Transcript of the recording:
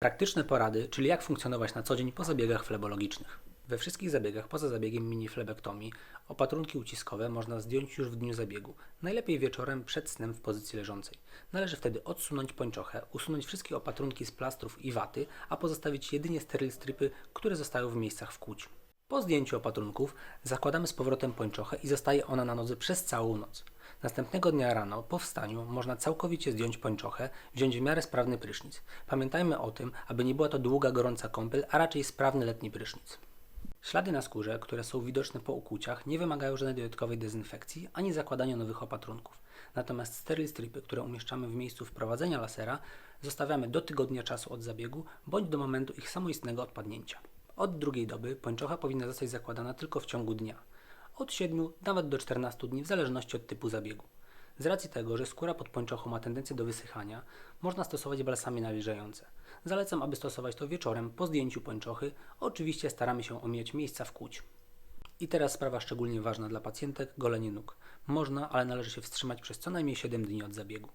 Praktyczne porady, czyli jak funkcjonować na co dzień po zabiegach flebologicznych. We wszystkich zabiegach poza zabiegiem miniflebektomii opatrunki uciskowe można zdjąć już w dniu zabiegu, najlepiej wieczorem przed snem w pozycji leżącej. Należy wtedy odsunąć pończochę, usunąć wszystkie opatrunki z plastrów i waty, a pozostawić jedynie steryl stripy, które zostają w miejscach wkłuć. Po zdjęciu opatrunków zakładamy z powrotem pończochę i zostaje ona na nodze przez całą noc. Następnego dnia rano, po wstaniu, można całkowicie zdjąć pończochę, wziąć w miarę sprawny prysznic. Pamiętajmy o tym, aby nie była to długa, gorąca kąpiel, a raczej sprawny letni prysznic. Ślady na skórze, które są widoczne po ukłuciach, nie wymagają żadnej dodatkowej dezynfekcji ani zakładania nowych opatrunków. Natomiast steryl stripy, które umieszczamy w miejscu wprowadzenia lasera, zostawiamy do tygodnia czasu od zabiegu bądź do momentu ich samoistnego odpadnięcia. Od drugiej doby pończocha powinna zostać zakładana tylko w ciągu dnia. Od 7 nawet do 14 dni w zależności od typu zabiegu. Z racji tego, że skóra pod pończochą ma tendencję do wysychania, można stosować balsamy nawilżające. Zalecam, aby stosować to wieczorem po zdjęciu pończochy. Oczywiście staramy się omijać miejsca wkłuć. I teraz sprawa szczególnie ważna dla pacjentek golenie nóg. Można, ale należy się wstrzymać przez co najmniej 7 dni od zabiegu.